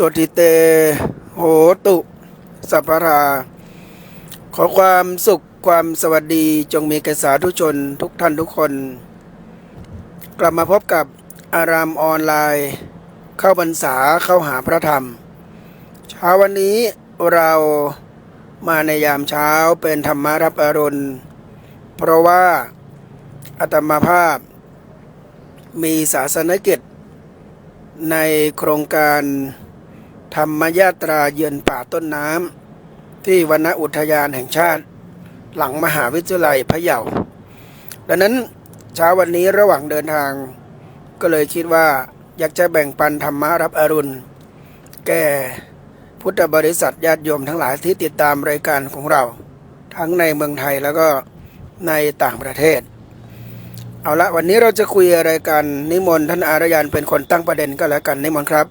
สวดิเต โหตุ สัพพรา ขอความสุขความสวัสดีจงมีแก่สาธุชนทุกท่านทุกคน กลับมาพบกับอารามออนไลน์ เข้าพรรษาเข้าหาพระธรรม เช้าวันนี้เรามาในยามเช้าเป็นธรรมารับอรุณ เพราะว่าอาตมาภาพ มีศาสนกิจในโครงการ ธรรมยาตราเยือนป่าต้นน้ำที่วนอุทยานแห่งชาติ หลังมหาวิทยาลัยพะเยา ดังนั้นเช้าวันนี้ระหว่างเดินทาง ก็เลยคิดว่าอยากจะแบ่งปันธรรมะรับอรุณ แก่พุทธบริษัทญาติโยมทั้งหลายที่ติดตามรายการของเรา ทั้งในเมืองไทยแล้วก็ในต่างประเทศ เอาละวันนี้เราจะคุยอะไรกันนิมนต์ท่านอารยันเป็นคนตั้งประเด็นก็แล้วกันนิมนต์ครับ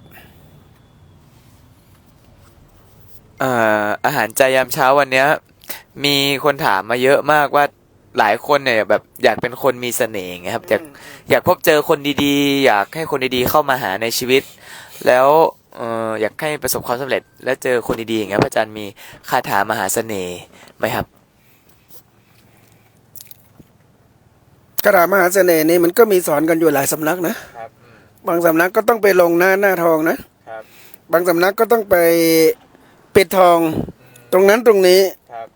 เอ่ออาหารใจยามเช้าวันเนี้ย มีคนถามมาเยอะมากว่าหลายคนเนี่ยแบบอยากเป็นคนมีเสน่ห์ไงครับอยากอยากพบเจอคนดีๆ อยากให้คนดีๆเข้ามาหาในชีวิต แล้วเอ่ออยากให้ประสบความสำเร็จ และเจอคนดีๆอย่างเงี้ยพระอาจารย์มีคาถามหาเสน่ห์ไหมครับกระดาษมหาเสน่ห์นี่มันก็มีสอนกันอยู่หลายสำนักนะครับบางสำนักก็ต้องไปลงหน้าหน้าทองนะครับบางสำนักก็ต้องไป ปิดทอง ตรงนั้นตรงนี้ครับ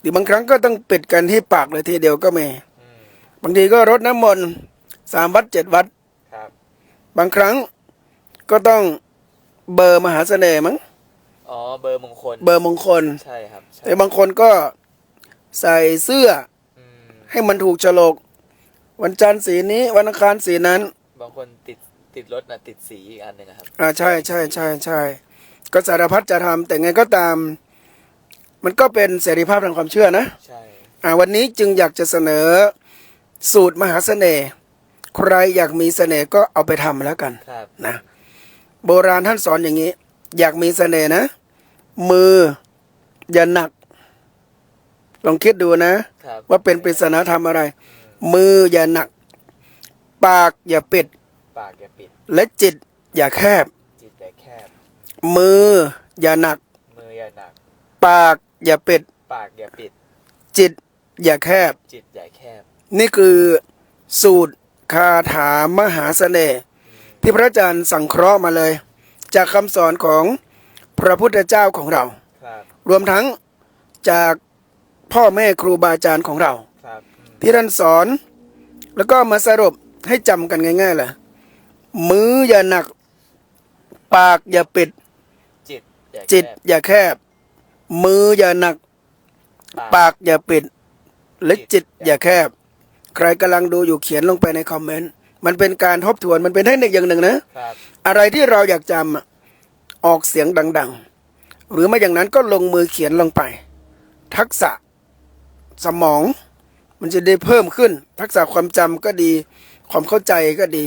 หรือบางครั้งก็ต้องปิดกันที่ปากเลยทีเดียวก็มีบางทีก็รดน้ำมนต์สามวัดเจ็ดวัดครับ บางครั้งก็ต้องเบอร์มหาเสน่ห์มั้งอ๋อเบอร์มงคลเบอร์มงคล ใช่ครับใช่แต่บางคนก็ใส่เสื้ออืมให้มันถูกโฉลก วันจันทร์สีนี้วันอังคารสีนั้น บางคนติดติดรถนะติดสีอีกอันหนึ่งอะครับ อ่าใช่ใช่ใช่ใช่ ก็สารพัดจะทำแต่ไงก็ตาม มันก็เป็นเสรีภาพทางความเชื่อนะใช่อ่าวันนี้จึงอยากจะเสนอสูตรมหาเสน่ห์ใครอยากมีเสน่ห์ก็เอาไปทำแล้วกันครับนะโบราณท่านสอนอย่างนี้ อยากมีเสน่ห์นะ มืออย่าหนัก ลองคิดดูนะครับว่าเป็นปริศนาธรรมอะไร มืออย่าหนัก ปากอย่าปิด ปากอย่าปิด และจิตอย่าแคบจิตแต่แคบ มือ อย่าหนัก มืออย่าหนัก ปาก อย่าปิด ปากอย่าปิด จิต อย่าแคบ จิตอย่าแคบ นี่คือสูตรคาถามหาเสน่ห์ที่พระอาจารย์สั่งเคราะห์มาเลย จากคำสอนของพระพุทธเจ้าของเรา ครับ รวมทั้งจากพ่อแม่ครูบาอาจารย์ของเรา ครับอืมที่ท่านสอน แล้วก็มาสรุปให้จำกันง่ายๆแหละมืออย่าหนัก ปากอย่าปิด จิตอย่าจิตแคบอย่าแคบ มืออย่าหนัก ปากอย่าปิดและจิตอย่าแคบ ใครกำลังดูอยู่เขียนลงไปในคอมเมนต์มันเป็นการทบทวนมันเป็นเทคนิคอย่างหนึ่งนะครับอะไรที่เราอยากจำอะออกเสียงดัง ๆ หรือไม่อย่างนั้นก็ลงมือเขียนลงไป ทักษะสมอง มันจะได้เพิ่มขึ้น ทักษะความจำก็ดี ความเข้าใจก็ดี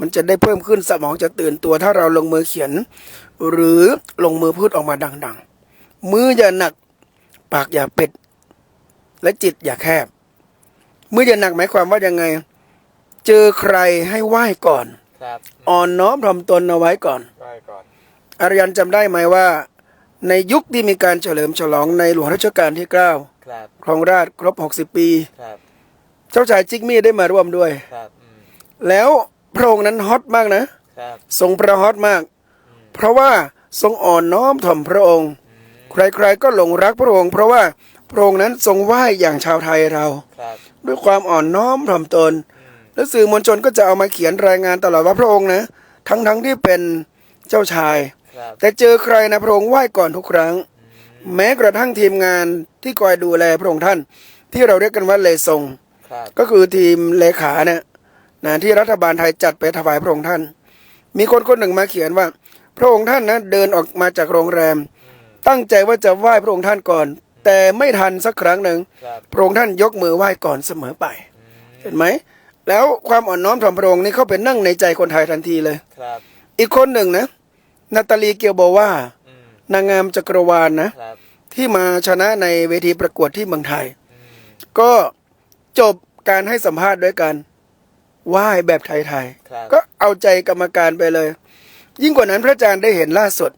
มันจะได้เพิ่มขึ้นสมองจะตื่นตัวถ้าเราลงมือเขียน หรือลงมือพูดออกมาดัง ๆ มืออย่าหนัก ปากอย่าปิด และจิตอย่าแคบ มืออย่าหนักหมายความว่ายังไง เจอใครให้ไหว้ก่อน ครับอ่อนน้อมถ่อมตนเอาไว้ก่อนไหว้ก่อน อารยันจำได้ไหมว่า ในยุคที่มีการเฉลิมฉลองในหลวงรัชกาลที่9ครับ ครองราชย์ครบ 60 ปี ครับ เจ้าชายจิกมี่ได้มาร่วมด้วย ครับ อืม แล้วพระองค์นั้นฮอตมากนะ ครับ ทรงประฮอตมาก เพราะว่าทรงอ่อนน้อมถ่อมพระองค์ ใครๆก็หลงรักพระองค์ เพราะว่าพระองค์นั้นทรงไหว้อย่างชาวไทยเราครับด้วยความอ่อนน้อมถ่อมตนอืมแล้วสื่อมวลชนก็จะเอามาเขียนรายงานตลอดว่าพระองค์นะ ทั้งๆที่เป็นเจ้าชายครับแต่เจอใครนะพระองค์ไหว้ก่อนทุกครั้ง แม้กระทั่งทีมงานที่คอยดูแลพระองค์ท่าน ที่เราเรียกกันว่าเลซงครับก็คือทีมเลขาเนี่ยนะที่รัฐบาลไทยจัดไปถวายพระองค์ท่าน มีคนคนหนึ่งมาเขียนว่า พระองค์ท่านนะเดินออกมาจากโรงแรม ตั้งใจว่าจะไหว้พระองค์ท่านก่อน แต่ไม่ทันสักครั้งหนึ่งครับพระองค์ท่านยกมือไหว้ก่อนเสมอไป เห็นไหม แล้วความอ่อนน้อมถ่อมพระองค์นี่เข้าไปนั่งในใจคนไทยทันทีเลยครับอีกคนหนึ่งนะนาตาลีเกียวโบวาอืมนางงามจักรวาลนะครับที่มาชนะในเวทีประกวดที่เมืองไทยอืมก็จบการให้สัมภาษณ์ด้วยกันไหว้แบบไทยครับๆก็เอาใจกรรมการไปเลย ยิ่งกว่านั้นพระอาจารย์ได้เห็นล่าสุด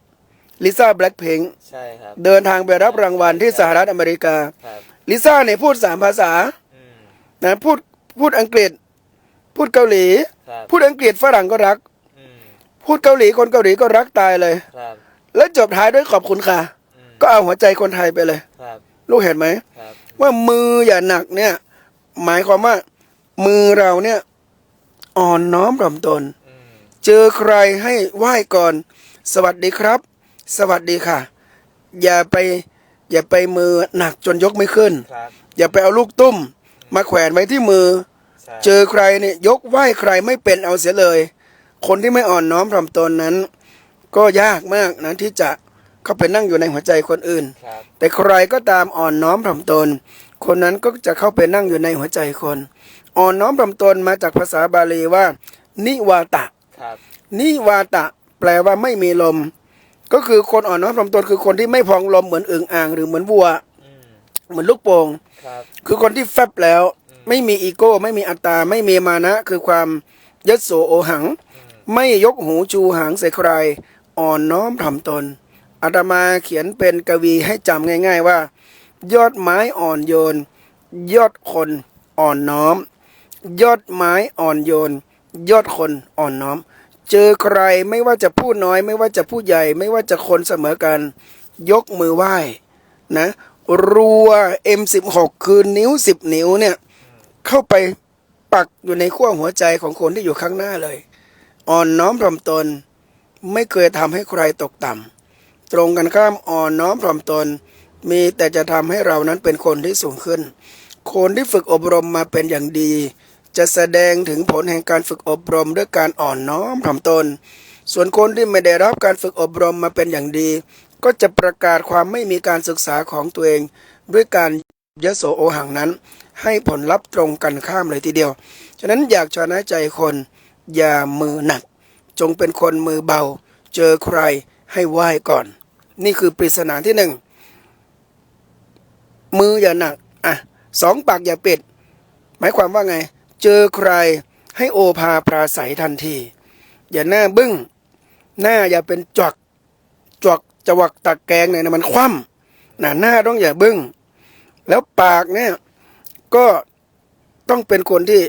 ลิซ่าแบล็คพิงใช่ครับ เดินทางไปรับรางวัลที่สหรัฐอเมริกาครับลิซ่าเนี่ยพูดสามภาษาอืม นะพูดพูดอังกฤษ พูดเกาหลี ครับ พูดอังกฤษฝรั่งก็รัก อืม พูดเกาหลีคนเกาหลีก็รักตายเลย ครับ แล้วจบท้ายด้วยขอบคุณค่ะ อืม ก็เอาหัวใจคนไทยไปเลย ครับ ลูกเห็นไหม ครับ ว่ามืออย่าหนักเนี่ย หมายความว่า มือเราเนี่ย อ่อนน้อมถ่อมตน อืม เจอใครให้ไหว้ก่อน สวัสดีครับ สวัสดีค่ะ อย่าไปอย่าไปมือหนักจนยกไม่ขึ้น ครับอย่าไปเอาลูกตุ้ม มาแขวนไว้ที่มือ ใช่เจอใครเนี่ยยกไหว้ใครไม่เป็นเอาเสียเลย คนที่ไม่อ่อนน้อมถ่อมตนนั้น ก็ยากมากนะที่จะเข้าไปนั่งอยู่ในหัวใจคนอื่น ครับแต่ใครก็ตามอ่อนน้อมถ่อมตน คนนั้นก็จะเข้าไปนั่งอยู่ในหัวใจคน อ่อนน้อมถ่อมตนมาจากภาษาบาลีว่า นิวาตะ ครับ นิวาตะ แปลว่าไม่มีลม ก็คือคนอ่อนน้อมถ่อมตนคือคนที่ไม่พองลมเหมือนอึ่งอ่างหรือเหมือนวัว อืมเหมือนลูกโป่งครับ คือคนที่แฟบแล้วไม่มีอีโก้ ไม่มีอัตตา ไม่มีมานะ คือความยโสโอหัง อืมไม่ยกหูชูหางใส่ใคร อ่อนน้อมถ่อมตนอาตมาเขียนเป็นกวีให้จำง่าย ๆว่า ยอดไม้อ่อนโยน ยอดคนอ่อนน้อม ยอดไม้อ่อนโยน ยอดคนอ่อนน้อม เจอใครไม่ว่าจะพูดน้อย ไม่ว่าจะพูดใหญ่ ไม่ว่าจะคนเสมอกัน ยกมือไหว้นะ รัว M16 คือนิ้ว 10 นิ้วเนี่ย เข้าไปปักอยู่ในขั้วหัวใจของคนที่อยู่ข้างหน้าเลย อ่อนน้อมถ่อมตน ไม่เคยทำให้ใครตกต่ำตรงกันข้ามอ่อนน้อมถ่อมตน มีแต่จะทำให้เรานั้นเป็นคนที่สูงขึ้น คนที่ฝึกอบรมมาเป็นอย่างดี จะแสดงถึงผลแห่งการฝึกอบรมด้วยการอ่อนน้อมถ่อมตน ส่วนคนที่ไม่ได้รับการฝึกอบรมมาเป็นอย่างดี ก็จะประกาศความไม่มีการศึกษาของตัวเอง ด้วยการยโสโอหังนั้น ให้ผลลัพธ์ตรงกันข้ามเลยทีเดียว ฉะนั้นอยากชนะใจคนอย่ามือหนัก จงเป็นคนมือเบา เจอใครให้ไหว้ก่อน นี่คือปริศนาที่หนึ่งมืออย่าหนักอะสองปากอย่าปิด หมายความว่าไง เจอใครให้โอภาปราศัยทันที อย่าหน้าบึ้ง หน้าอย่าเป็นจวักจวักจวักตักแกงเนี่ยนะมันคว่ำหน้าหน้าต้องอย่าบึ้ง แล้วปากเนี่ยก็ต้องเป็นคนที่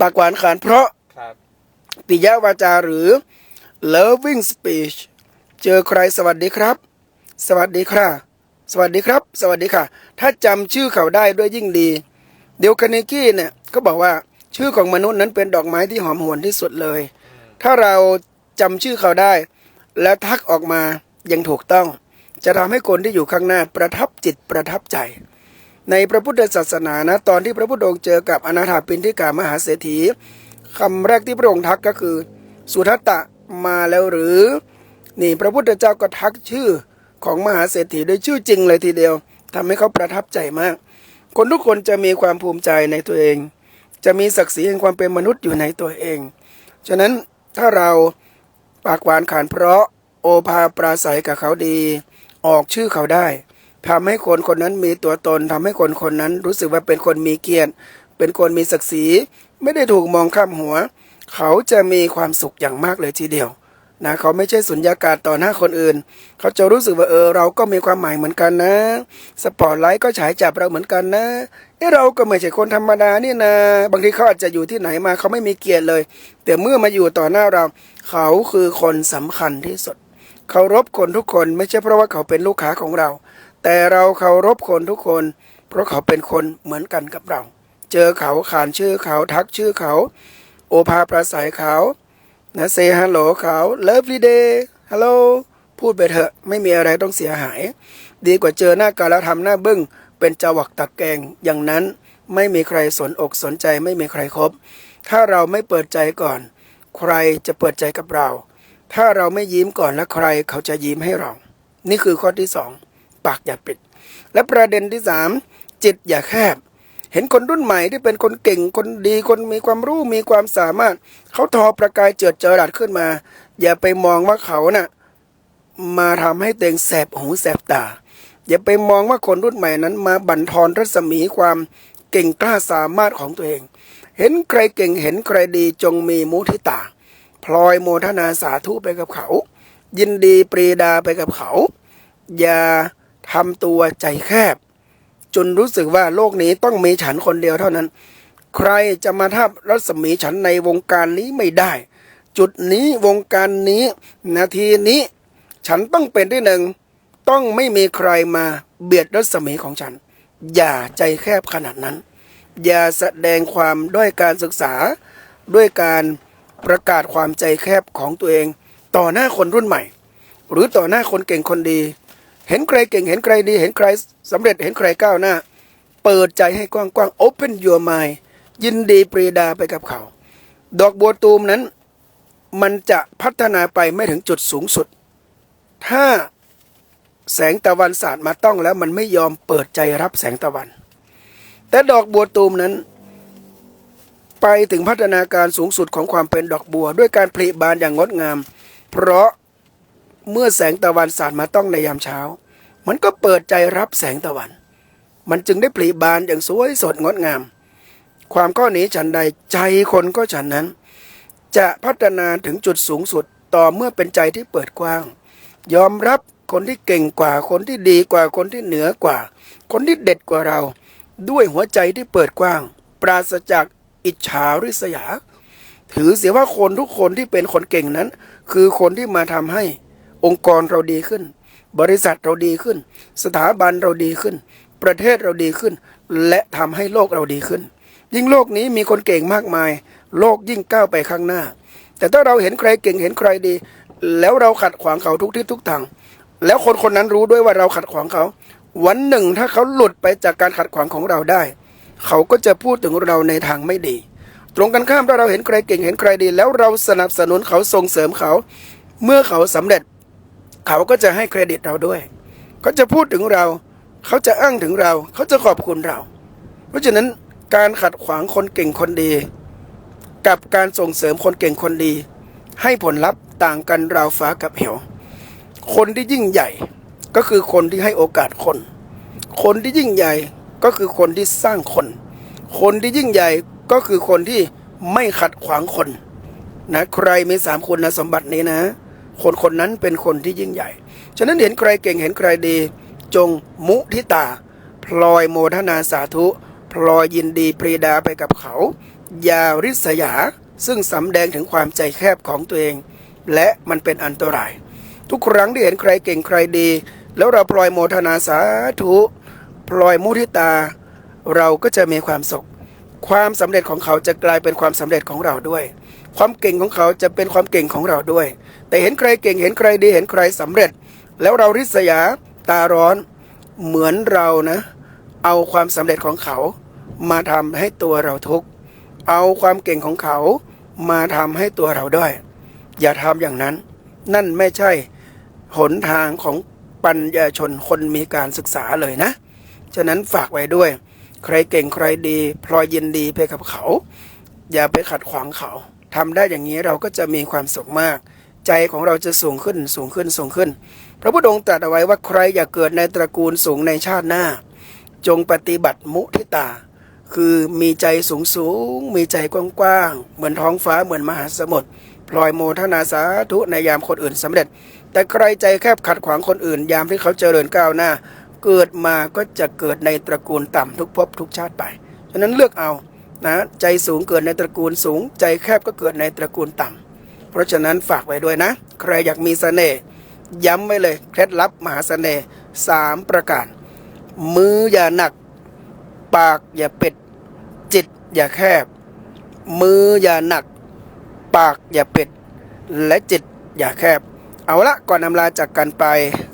ปากหวานขานเพราะครับปิยวาจาหรือ loving speech เจอใครสวัสดีครับ สวัสดีค่ะ สวัสดีครับ สวัสดีค่ะ ถ้าจำชื่อเขาได้ด้วยยิ่งดี เดี๋ยวคาเนกี้เนี่ยก็บอกว่า ชื่อของมนุษย์นั้นเป็นดอกไม้ที่หอมหวนที่สุดเลย ถ้าเราจำชื่อเขาได้ แล้วทักออกมายังถูกต้อง จะทำให้คนที่อยู่ข้างหน้าประทับจิตประทับใจ ในพระพุทธศาสนานะตอนที่พระพุทธองค์เจอกับอนาถาปินทิกามหาเศรษฐีคำแรกที่พระองค์ทักก็คือ สุทัตตะมาแล้วหรือ นี่พระพุทธเจ้าก็ทักชื่อของมหาเศรษฐีด้วยชื่อจริงเลยทีเดียวทำให้เขาประทับใจมาก คนทุกคนจะมีความภูมิใจในตัวเอง จะมีศักดิ์ศรีแห่งความเป็นมนุษย์อยู่ในตัวเอง ฉะนั้นถ้าเราปากหวานขานเพราะโอภาปราศัยกับเขาดี ออกชื่อเขาได้ทำให้คนคนนั้นมีตัวตนทำให้คนคนนั้นรู้สึกว่าเป็นคนมีเกียรติ เป็นคนมีศักดิ์ศรี ไม่ได้ถูกมองข้ามหัว เขาจะมีความสุขอย่างมากเลยทีเดียว นะเขาไม่ใช่สุญญากาศต่อหน้าคนอื่น เขาจะรู้สึกว่าเออเราก็มีความหมายเหมือนกันนะ สปอตไลท์ก็ฉายจับเราเหมือนกันนะเออเราก็ไม่ใช่คนธรรมดานี่นะบางทีเขาอาจจะอยู่ที่ไหนมาเขาไม่มีเกียรติเลย แต่เมื่อมาอยู่ต่อหน้าเรา เขาคือคนสำคัญที่สุดเคารพคนทุกคนไม่ใช่เพราะว่าเขาเป็นลูกค้าของเรา แต่เราเคารพคนทุกคน เพราะเขาเป็นคนเหมือนกันกับเรา เจอเขาขานชื่อเขาทักชื่อเขา โอภาประสัยเขา นะเซฮัลโหลเขา lovely day hello พูดไปเถอะไม่มีอะไรต้องเสียหาย ดีกว่าเจอหน้ากันแล้วทำหน้าบึ้ง เป็นจวักตักแกง อย่างนั้นไม่มีใครสนอกสนใจไม่มีใครครบ ถ้าเราไม่เปิดใจก่อน ใครจะเปิดใจกับเรา ถ้าเราไม่ยิ้มก่อนแล้วใครเขาจะยิ้มให้เรา นี่คือข้อที่สองปากอย่าปิด และประเด็นที่สามจิตอย่าแคบ เห็นคนรุ่นใหม่ที่เป็นคนเก่งคนดีคนมีความรู้มีความสามารถ เขาทอประกายเจิดเจรัดขึ้นมา อย่าไปมองว่าเขาน่ะมาทำให้ตัวเองแสบหูแสบตา อย่าไปมองว่าคนรุ่นใหม่นั้นมาบั่นทอนรัศมีความเก่งกล้าสามารถของตัวเอง เห็นใครเก่งเห็นใครดีจงมีมุทิตา พลอยโมทนาสาธุไปกับเขา ยินดีปรีดาไปกับเขา อย่าทำตัวใจแคบ จนรู้สึกว่าโลกนี้ต้องมีฉันคนเดียวเท่านั้น ใครจะมาทับรัศมีฉันในวงการนี้ไม่ได้ จุดนี้วงการนี้ นาทีนี้ ฉันต้องเป็นที่หนึ่ง ต้องไม่มีใครมาเบียดรัศมีของฉัน อย่าใจแคบขนาดนั้น อย่าแสดงความด้วยการศึกษา ด้วยการประกาศความใจแคบของตัวเอง ต่อหน้าคนรุ่นใหม่ หรือต่อหน้าคนเก่งคนดี เห็นใครเก่ง เห็นใครดี เห็นใครสำเร็จ เห็นใครก้าวหน้า เปิดใจให้กว้างๆ open your mind ยินดีปรีดาไปกับเขา ดอกบัวตูมนั้น มันจะพัฒนาไปไม่ถึงจุดสูงสุด ถ้าแสงตะวันสาดมาต้องแล้วมันไม่ยอมเปิดใจรับแสงตะวัน แต่ดอกบัวตูมนั้น ไปถึงพัฒนาการสูงสุดของความเป็นดอกบัว ด้วยการผลิบานอย่างงดงาม เพราะ เมื่อแสงตะวันสาดมาต้องในยามเช้า มันก็เปิดใจรับแสงตะวัน มันจึงได้ผลิบานอย่างสวยสดงดงาม ความข้อนี้ฉันใดใจคนก็ฉันนั้น จะพัฒนาถึงจุดสูงสุดต่อเมื่อเป็นใจที่เปิดกว้าง ยอมรับคนที่เก่งกว่าคนที่ดีกว่าคนที่เหนือกว่า คนที่เด็ดกว่าเรา ด้วยหัวใจที่เปิดกว้าง ปราศจากอิจฉาริษยา ถือเสียว่าคนทุกคนที่เป็นคนเก่งนั้น คือคนที่มาทำให้ องค์กรเราดีขึ้น บริษัทเราดีขึ้น สถาบันเราดีขึ้น ประเทศเราดีขึ้น และทำให้โลกเราดีขึ้น ยิ่งโลกนี้มีคนเก่งมากมาย โลกยิ่งก้าวไปข้างหน้า แต่ถ้าเราเห็นใครเก่งเห็นใครดี แล้วเราขัดขวางเขาทุกทิศทุกทางแล้วคนคนนั้นรู้ด้วยว่าเราขัดขวางเขา วันหนึ่งถ้าเขาหลุดไปจากการขัดขวางของเราได้ เขาก็จะพูดถึงเราในทางไม่ดี ตรงกันข้ามถ้าเราเห็นใครเก่งเห็นใครดี แล้วเราสนับสนุนเขาส่งเสริมเขา เมื่อเขาสำเร็จ เขาก็จะให้เครดิตเราด้วยเขาจะพูดถึงเราเขาจะอ้างถึงเรา เขาจะขอบคุณเรา เพราะฉะนั้นการขัดขวางคนเก่งคนดี กับการส่งเสริมคนเก่งคนดี ให้ผลลัพธ์ต่างกันราวฟ้ากับเหว คนที่ยิ่งใหญ่ก็คือคนที่ให้โอกาสคน คนที่ยิ่งใหญ่ก็คือคนที่สร้างคน คนที่ยิ่งใหญ่ก็คือคนที่ไม่ขัดขวางคนนะใครมีสามคุณสมบัตินี้นะ คนคนนั้นเป็นคนที่ยิ่งใหญ่ ฉะนั้นเห็นใครเก่งเห็นใครดี จงมุทิตา พลอยโมทนาสาธุ พลอยยินดีปรีดาไปกับเขาอย่าริษยา ซึ่งสำแดงถึงความใจแคบของตัวเอง และมันเป็นอันตราย ทุกครั้งที่เห็นใครเก่งใครดี แล้วเราพลอยโมทนาสาธุพลอยมุทิตา เราก็จะมีความสุข ความสำเร็จของเขาจะกลายเป็นความสำเร็จของเราด้วย ความเก่งของเขาจะเป็นความเก่งของเราด้วย แต่เห็นใครเก่งเห็นใครดีเห็นใครสำเร็จ แล้วเราริษยาตาร้อนเหมือนเรานะ เอาความสำเร็จของเขามาทำให้ตัวเราทุกข์เอาความเก่งของเขามาทำให้ตัวเราด้อยอย่าทำอย่างนั้น นั่นไม่ใช่หนทางของปัญญาชนคนมีการศึกษาเลยนะ ฉะนั้นฝากไว้ด้วย ใครเก่งใครดี พลอยยินดีไปกับเขา อย่าไปขัดขวางเขา ทำได้อย่างนี้เราก็จะมีความสุขมาก ใจของเราจะสูงขึ้นสูงขึ้นสูงขึ้น พระพุทธองค์ตรัสเอาไว้ว่าใครอยากเกิดในตระกูลสูงในชาติหน้า จงปฏิบัติมุทิตา คือมีใจสูงสูง มีใจกว้างๆเหมือนท้องฟ้าเหมือนมหาสมุทรพลอยโมทนาสาธุในยามคนอื่นสำเร็จ แต่ใครใจแคบขัดขวางคนอื่น ยามที่เขาเจริญก้าวหน้า เกิดมาก็จะเกิดในตระกูลต่ำทุกภพทุกชาติไปฉะนั้นเลือกเอา นะใจสูงเกิดในตระกูลสูง ใจแคบก็เกิดในตระกูลต่ำเพราะฉะนั้นฝากไว้ด้วยนะ ใครอยากมีเสน่ห์ย้ำไว้เลยเคล็ดลับมหาเสน่ห์สามประการ มืออย่าหนัก ปากอย่าเป็ดจิตอย่าแคบ มืออย่าหนัก ปากอย่าเป็ดและจิตอย่าแคบ เอาละก่อนนำลาจากกันไป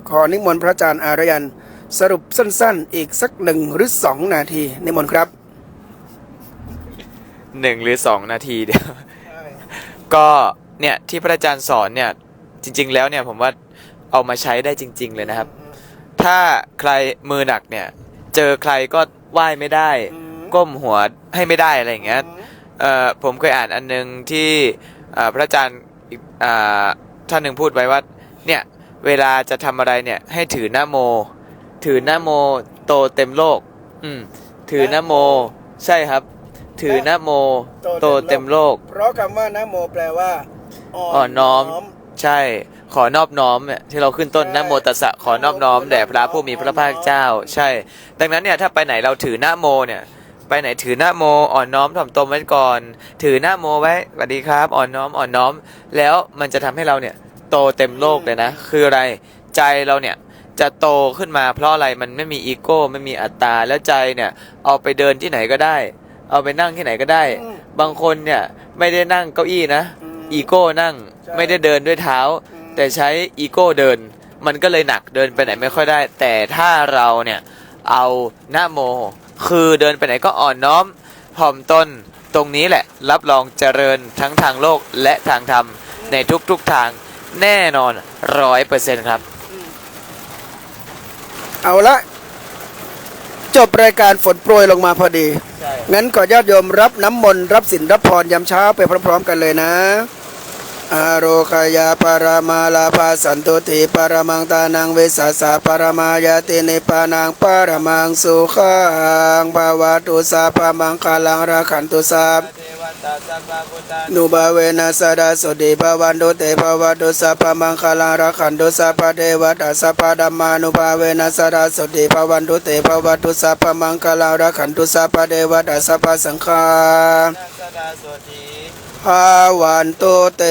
ขอนิมนต์พระอาจารย์อารยัน สรุปสั้นๆ อีกสักหนึ่งหรือสองนาที นิมนต์ครับ หนึ่งหรือสองนาทีเดียว ก็เนี่ยที่พระอาจารย์สอนเนี่ยจริง ๆ แล้วเนี่ยผมว่าเอามาใช้ได้จริง ๆ เลยนะครับ ถ้าใครมือหนักเนี่ย เจอใครก็ไหว้ไม่ได้อืมก้มหัวให้ไม่ได้อะไรอย่างเงี้ยเอ่อผมเคยอ่านอันนึงที่เอ่อพระอาจารย์อีกอ่าท่านหนึ่งพูดไว้ว่าเนี่ยเวลาจะทำอะไรเนี่ยให้ถือหน้าโม ถือหน้าโมโตเต็มโลก อืมถือหน้าโม ใช่ครับ ถือหน้าโม โตเต็มโลก เพราะคำว่านะโมแปลว่าอ่อนน้อม ใช่ ขอนอบน้อมเนี่ยที่เราขึ้นต้นนะโมตัสสะขอนอบน้อมแด่พระผู้มีพระภาคเจ้า ใช่ ดังนั้นเนี่ยถ้าไปไหนเราถือนะโมเนี่ย ไปไหนถือหน้าโมอ่อนน้อมถ่อมตนไว้ก่อน ถือหน้าโมไว้สวัสดีครับ อ่อนน้อมอ่อนน้อม แล้วมันจะทำให้เราเนี่ยโตเต็มโลกเลยนะ คืออะไรใจเราเนี่ยจะโตขึ้นมาเพราะอะไรมันไม่มีอีโก้ไม่มีอัตตาแล้วใจเนี่ย เอาไปเดินที่ไหนก็ได้ เอาไปนั่งที่ไหนก็ได้ อืมบางคนเนี่ยไม่ได้นั่งเก้าอี้นะ อืมอีโก้นั่งใช่ไม่ได้เดินด้วยเท้า อืม แต่ใช้อีโก้เดิน มันก็เลยหนักเดินไปไหนไม่ค่อยได้ แต่ถ้าเราเนี่ยเอาหน้าโม คือเดินไปไหนก็อ่อนน้อมถ่อมตนตรงนี้แหละ รับรองเจริญทั้งทางโลกและทางธรรมในทุกๆทางแน่นอนร้อยเปอร์เซ็นต์ครับ เอาละ จบรายการฝนโปรยลงมาพอดีใช่งั้นขอญาติโยมรับน้ำมนต์รับสินรับพรยามเช้าไปพร้อม ๆ กันเลยนะอาโรคายาปารามาลาภาสันตุติปารมังตานังเวสสสะปารมายาตินิปานังปารมังสุขังภาวะตุสาภามังคาลังราขันตุสา นุบาเวนัสดาสุดีภวันตุเตภวตุสัพพมังคลังรักขันตุสัพพเทวตาสัพพดัมมานุภาเวนัสดาสุดีภวันตุเตภวตุสัพพมังคลังรักขันตุสัพพเทวตาสัพพสังฆาภาวันตุเต